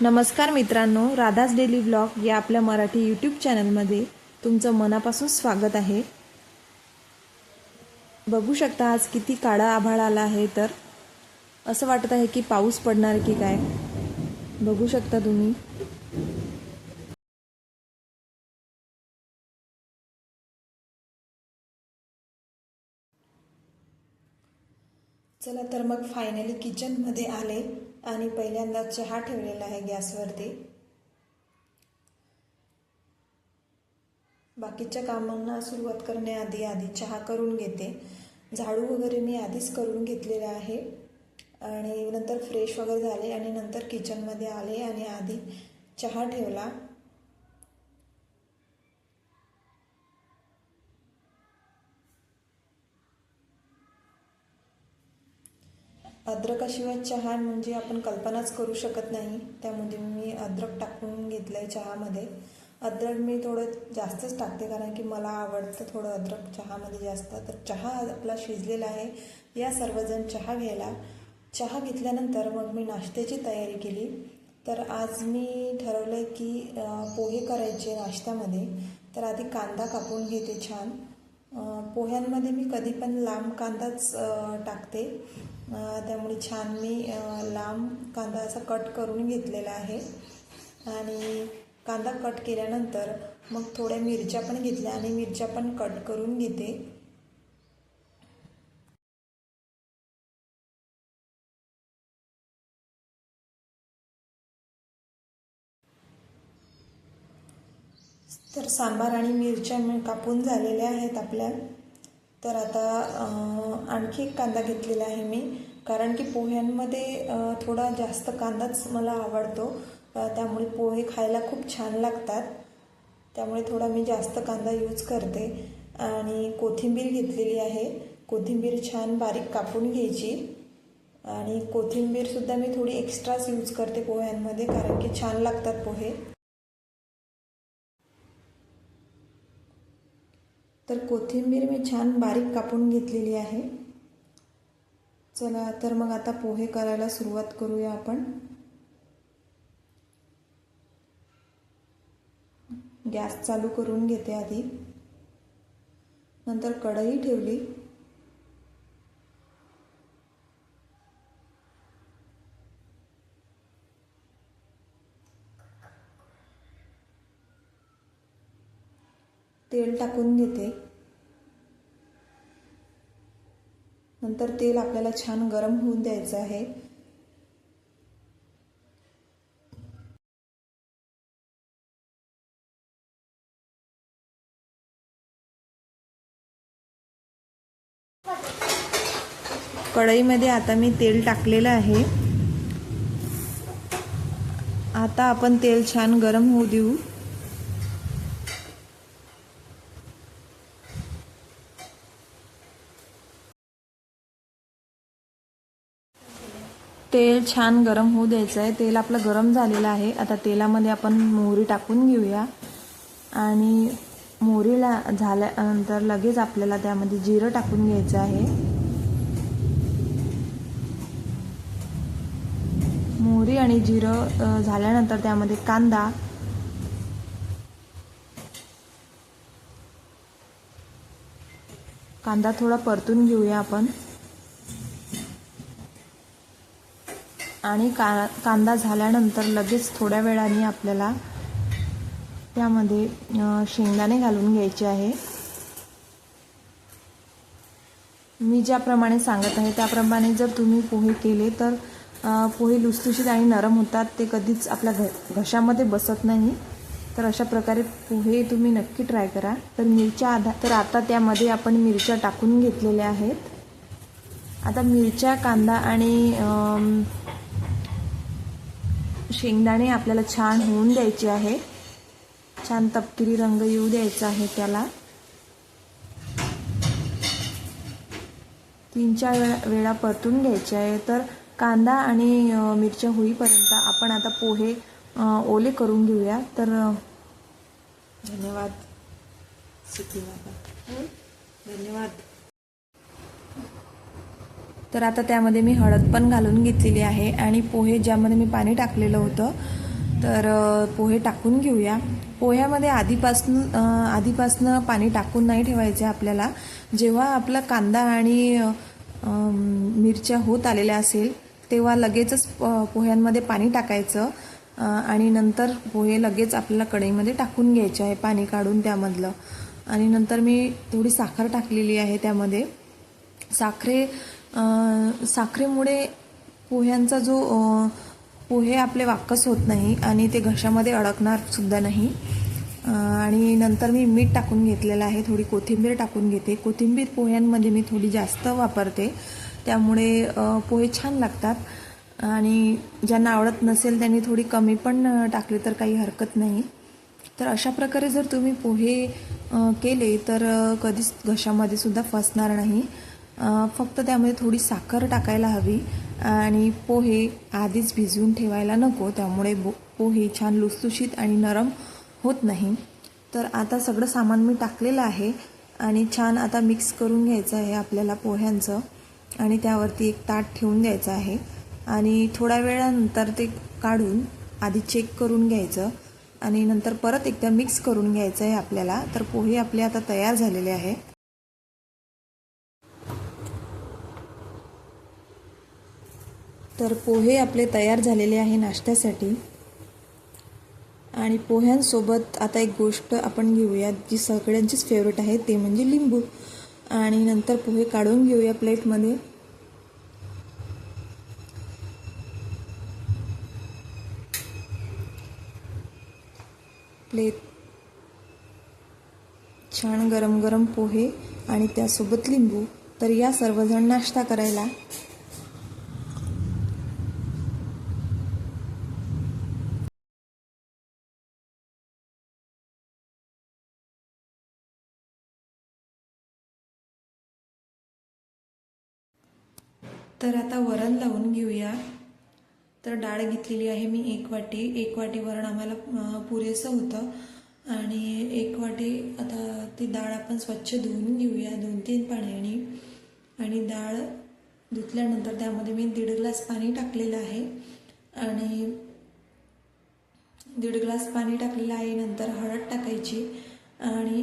नमस्कार मित्रांनो Radha's daily blog या आपल्या मराठी यूट्यूब चॅनलमध्ये तुमचं मनापासून स्वागत आहे. बघू शकता आज किती काळा आभाळ आला आहे तर. असं वाटत आहे की पाऊस पडणार की काय? बघू शकता तुम्ही. चला तर मग फायनली किचनमध्ये आले. आणि पहिल्यांदा चहा ठेवलेला आहे गॅसवरती. बाकीच्या कामांना सुरुवात करण्याआधी आधी चहा करून घेते. झाडू वगैरे मी आधीच करून घेतलेला आहे. आणि नंतर फ्रेश वगैरे झाले आणि नंतर किचनमध्ये आले आणि आधी चहा ठेवला. अद्रकाशिवाय चहा म्हणजे आपण कल्पनाच करू शकत नाही. त्यामध्ये मी अद्रक टाकून घेतलं आहे चहामध्ये. अद्रक मी थोडं जास्तच टाकते कारण की मला आवडतं थोडं अद्रक चहामध्ये जास्त. तर चहा आपला शिजलेला आहे. या सर्वजण चहा घ्यायला. चहा घेतल्यानंतर मग मी नाश्त्याची तयारी केली. तर आज मी ठरवलं आहे की पोहे करायचे नाश्त्यामध्ये. तर आधी कांदा कापून घेते छान. पोह्यांमध्ये मी कधी पण लांब कांदाच टाकते. त्यामुळे छान मी लांब कांदा असा कट करून घेतलेला आहे. आणि कांदा कट केल्यानंतर मग थोड्या मिरच्या पण घेतल्या आणि मिरच्या पण कट करून घेते. तर सांबार आणि मिरच्या मी कापून झालेल्या आहेत आपल्या. तर आता आणखी एक कांदा घेतलेला आहे मी. कारण की पोह्यांमध्ये थोडा जास्त कांदाच मला आवडतो. त्यामुळे पोहे खायला खूप छान लागतात. त्यामुळे थोडा मी जास्त कांदा यूज करते. आणि कोथिंबीर घेतलेली आहे. कोथिंबीर छान बारीक कापून घ्यायची. आणि कोथिंबीरसुद्धा मी थोडी एक्स्ट्राच यूज करते पोह्यांमध्ये कारण की छान लागतात पोहे. तर कोथिंबीर मी छान बारीक कापून घेतलेली आहे. चला तर मग आता पोहे करायला सुरुवात करूया आपण. गॅस चालू करून घेते आधी. नंतर कढई ठेवली. तेल टाकून घेते. नंतर तेल आपल्याला छान गरम होऊन द्यायचं आहे. कढईमध्ये आता मी तेल टाकलेलं आहे. आता आपण तेल छान गरम होऊ देऊ. तेल छान गरम होऊ द्यायचं आहे तेल आपलं गरम झालेलं आहे. आता तेलामध्ये आपण मोहरी टाकून घेऊया. आणि मोहरीला झाल्यानंतर लगेच आपल्याला त्यामध्ये जिरं टाकून घ्यायचं आहे. मोहरी आणि जिरं झाल्यानंतर त्यामध्ये कांदा. कांदा थोडा परतून घेऊया आपण. आणि का कांदा झाल्यानंतर लगेच थोड्या वेळाने आपल्याला त्यामध्ये शेंगदाणे घालून घ्यायचे आहे. मी ज्याप्रमाणे सांगत आहे त्याप्रमाणे जर तुम्ही पोहे केले तर पोहे लुसलुशीत आणि नरम होतात ते कधीच आपल्या घ घशामध्ये बसत नाही. तर अशा प्रकारे पोहे तुम्ही नक्की ट्राय करा. तर मिरच्या आधा तर आता त्यामध्ये आपण मिरच्या टाकून घेतलेल्या आहेत. आता मिरच्या कांदा आणि शेंगदाणे आपल्याला छान होऊन द्यायचे आहे. छान तपकिरी रंग येऊ द्यायचा आहे त्याला. तीन चार वेळा वेळा परतून घ्यायचे आहे. तर कांदा आणि मिरच्या होईपर्यंत आपण आता पोहे ओले करून घेऊया. तर धन्यवाद. धन्यवाद. तर आता त्यामध्ये मी हळद पण घालून घेतलेली आहे आणि पोहे ज्यामध्ये मी पाणी टाकलेलं होतं तर पोहे टाकून घेऊया. पोह्यामध्ये आधीपासून आधीपासनं पाणी टाकून नाही ठेवायचे आपल्याला. जेव्हा आपला कांदा आणि मिरच्या होत आलेल्या असेल तेव्हा लगेचच पोह्यांमध्ये पाणी टाकायचं आणि नंतर पोहे लगेच आपल्याला कढईमध्ये टाकून घ्यायचे आहे पाणी काढून त्यामधलं. आणि नंतर मी थोडी साखर टाकलेली आहे त्यामध्ये. साखरे साखरेमुळे पोह्यांचा जो पोहे आपले वाकस होत नाही आणि ते घशामध्ये अडकणार सुद्धा नाही. आणि नंतर मी मीठ टाकून घेतलेलं आहे थोडी कोथिंबीर टाकून घेते. कोथिंबीर पोह्यांमध्ये मी थोडी जास्त वापरते. त्यामुळे पोहे छान लागतात. आणि ज्यांना आवडत नसेल त्यांनी थोडी कमी पण टाकली तर काही हरकत नाही. तर अशा प्रकारे जर तुम्ही पोहे केले तर कधीच घशामध्ये सुद्धा फसणार नाही. फक्त त्यामध्ये थोडी साखर टाकायला हवी आणि पोहे आधीच भिजवून ठेवायला नको त्यामुळे बो पोहे छान लुसलुशीत आणि नरम होत नाही. तर आता सगळं सामान मी टाकलेलं आहे आणि छान आता मिक्स करून घ्यायचं आहे आपल्याला पोह्यांचं आणि त्यावरती एक ताट ठेवून द्यायचं आहे. आणि थोड्या वेळानंतर ते काढून आधी चेक करून घ्यायचं आणि नंतर परत एकदा मिक्स करून घ्यायचं आहे आपल्याला. तर पोहे आपले आता तयार झालेले आहे तर पोहे आपले तयार झालेले आहे नाश्त्यासाठी. आणि पोह्यांसोबत आता एक गोष्ट आपण घेऊया जी सगळ्यांचीच फेवरेट आहे ते म्हणजे लिंबू. आणि नंतर पोहे काढून घेऊया प्लेटमध्ये. प्लेट छान गरम गरम पोहे आणि त्यासोबत लिंबू. तर या सर्वजण नाश्ता करायला. तर आता वरण लावून घेऊया. तर डाळ घेतलेली आहे मी एक वाटी. एक वाटी वरण आम्हाला पुरेसं होतं. आणि एक वाटी आता ती डाळ आपण स्वच्छ धुवून घेऊया. दोन तीन पाण्याने. आणि डाळ धुतल्यानंतर त्यामध्ये मी दीड ग्लास पाणी टाकलेलं आहे. आणि दीड ग्लास पाणी टाकलेलं आहे. नंतर हळद टाकायची. आणि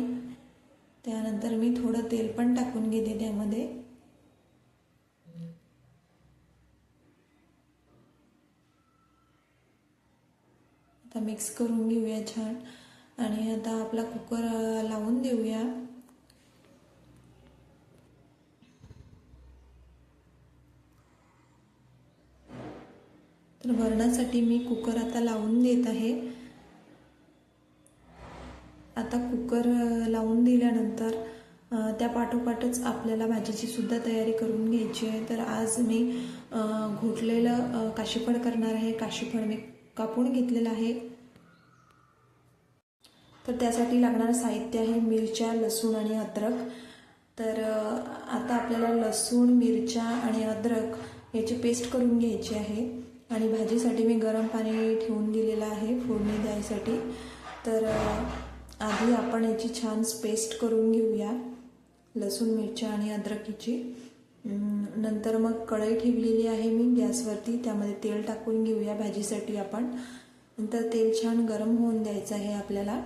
त्यानंतर मी थोडं तेल पण टाकून घेते त्यामध्ये. आता मिक्स करून घेऊया छान. आणि आता आपला कुकर लावून देऊया. तर वरणासाठी मी कुकर आता लावून देत आहे. आता कुकर लावून दिल्यानंतर त्या पाठोपाठच आपल्याला भाजीची सुद्धा तयारी करून घ्यायची आहे. तर आज मी घोटलेलं काशीफळ करणार आहे. काशीफळ मी कापून घेतलेलं आहे. तर त्यासाठी लागणारं साहित्य आहे मिरच्या लसूण आणि अद्रक. तर आता आपल्याला लसूण मिरच्या आणि अद्रक याची पेस्ट करून घ्यायची आहे. आणि भाजीसाठी मी गरम पाणी ठेवून दिलेलं आहे फोडणी द्यायसाठी. तर आधी आपण याची छान पेस्ट करून घेऊया. लसूण मिरच्या आणि अद्रकीची नंतर मग कढई ठेवलेली आहे मी गॅसवरती. त्यामध्ये तेल टाकून घेऊया भाजीसाठी आपण. नंतर तेल छान गरम होऊन द्यायचं आहे आपल्याला.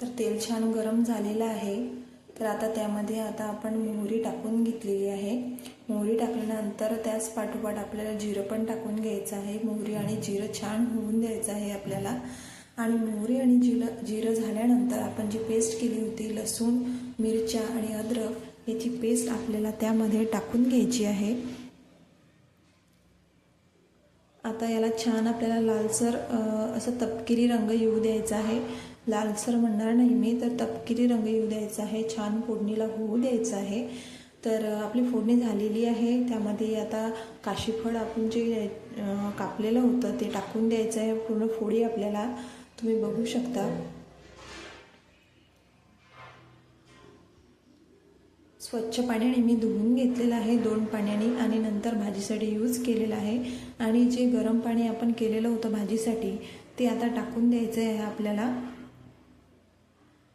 तर तेल छान गरम झालेलं आहे. तर आता त्यामध्ये आता आपण मोहरी टाकून घेतलेली आहे. मोहरी टाकल्यानंतर त्याच पाठोपाठ आपल्याला जिरं पण टाकून घ्यायचं आहे. मोहरी आणि जिरं छान होऊन द्यायचं आहे आपल्याला. आणि मोहरी आणि जिरं जिरं झाल्यानंतर आपण जी पेस्ट केली होती लसूण मिरच्या आणि अद्रक याची पेस्ट आपल्याला त्यामध्ये टाकून घ्यायची आहे. आता याला छान आपल्याला लालसर असं तपकिरी रंग येऊ द्यायचा आहे. लालसर म्हणणार नाही मी तर तपकिरी रंग येऊ द्यायचा आहे छान फोडणीला होऊ द्यायचं आहे. तर आपली फोडणी झालेली आहे. त्यामध्ये आता काशीफळ आपण जे कापलेलं होतं ते टाकून द्यायचं आहे. पूर्ण फोडी आपल्याला तुम्ही बघू शकता. स्वच्छ पाण्याने मी धुवून घेतलेलं आहे दोन पाण्याने. आणि नंतर भाजीसाठी यूज केलेलं आहे. आणि जे गरम पाणी आपण केलेलं होतं भाजीसाठी ते आता टाकून द्यायचं आहे आपल्याला.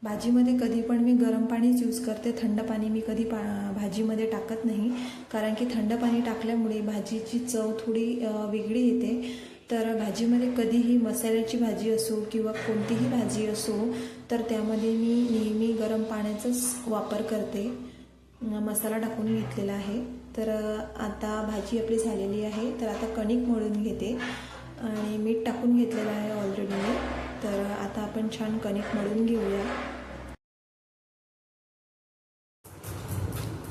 भाजीमध्ये कधी पण मी गरम पाणीच यूज करते. थंड पाणी मी कधी पा भाजीमध्ये टाकत नाही. कारण की थंड पाणी टाकल्यामुळे भाजीची चव थोडी वेगळी येते. तर भाजीमध्ये कधीही मसाल्याची भाजी असो किंवा कोणतीही भाजी असो तर त्यामध्ये मी नेहमी गरम पाण्याचाच वापर करते. मसाला टाकून घेतलेला आहे. तर आता भाजी आपली झालेली आहे. तर आता कणिक मळून घेते. आणि मीठ टाकून घेतलेलं आहे ऑलरेडी मी. तर आता आपण छान कणिक मळून घेऊया.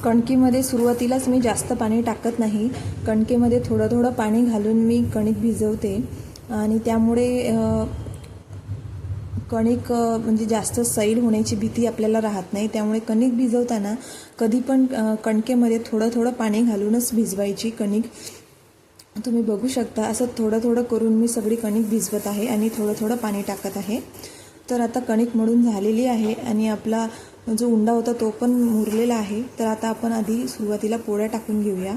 कणकीमध्ये सुरुवातीलाच मी जास्त पाणी टाकत नाही. कणकेमध्ये थोडं थोडं पाणी घालून मी कणिक भिजवते. आणि त्यामुळे कणिक म्हणजे जास्त सैल होण्याची भीती आपल्याला राहत नाही. त्यामुळे कणिक भिजवताना कधी पण कणकेमध्ये थोडं थोडं पाणी घालूनच भिजवायची कणिक तुम्ही बघू शकता. असं थोडं थोडं करून मी सगळी कणिक भिजवत आहे आणि थोडं थोडं पाणी टाकत आहे. तर आता कणिक मळून झालेली आहे आणि आपला जो उंडा होता तो पण मुरलेला आहे. तर आता आपण आधी सुरुवातीला पोळ्या टाकून घेऊया.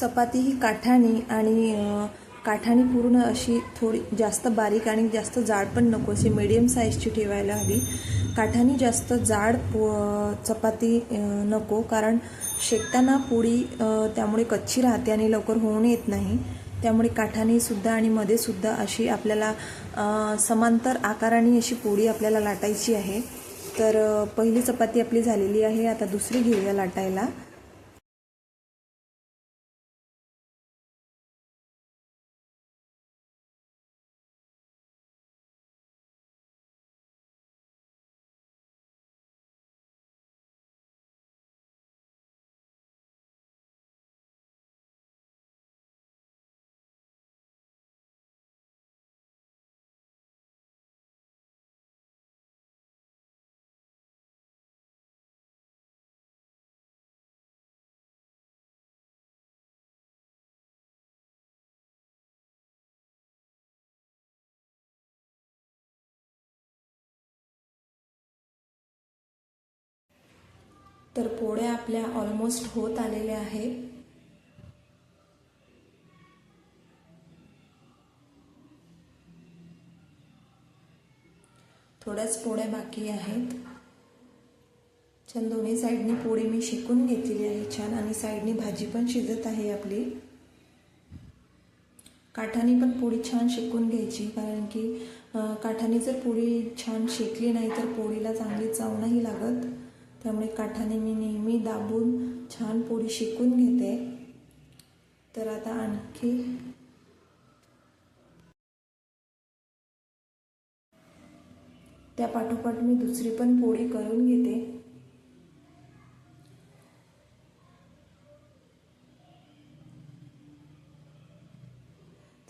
चपाती ही काठाणी आणि अ, काठाणी पूर्ण अशी थोडी जास्त बारीक आणि जास्त जाड पण नको अशी मिडियम साईजची ठेवायला हवी. काठाणी जास्त जाड पो चपाती नको कारण शेकताना पोळी त्यामुळे कच्ची राहते आणि लवकर होऊन येत नाही. त्यामुळे काठानीसुद्धा आणि मध्येसुद्धा अशी आपल्याला समांतर आकाराने अशी पोळी आपल्याला लाटायची आहे. तर पहिली चपाती आपली झालेली आहे. आता दुसरी घेऊया लाटायला. तर पोळ्या आपल्या ऑलमोस्ट होत आलेल्या आहेत. थोड्याच पोळ्या बाकी आहेत. छान दोन्ही साईडनी पोळी मी शिकून घेतलेली आहे छान आणि साईडनी भाजी पण शिजत आहे आपली. काठाने पण पोळी छान शिकून घ्यायची कारण की काठाने जर पोळी छान शेकली नाही तर पोळीला चांगली चव नाही लागत. त्यामुळे काठाने मी नेहमी दाबून छान पोळी शिकून घेते. तर आता आणखी त्या पाठोपाठ मी दुसरी पण पोळी करून घेते.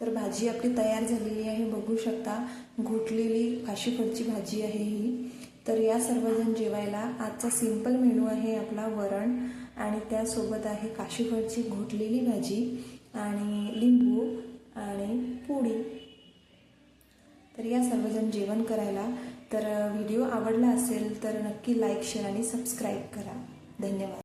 तर भाजी आपली तयार झालेली आहे बघू शकता. घोटलेली फाशीफडची भाजी आहे ही. तर या सर्वजण जेवायला आजचा सिंपल मेनू आहे आपला वरण आणि त्यासोबत आहे काशीफळची घोटलेली भाजी आणि लिंबू आणि पोळी तर या सर्वजण जेवण करायला. तर व्हिडिओ आवडला असेल तर नक्की लाईक शेअर आणि सबस्क्राईब करा. धन्यवाद.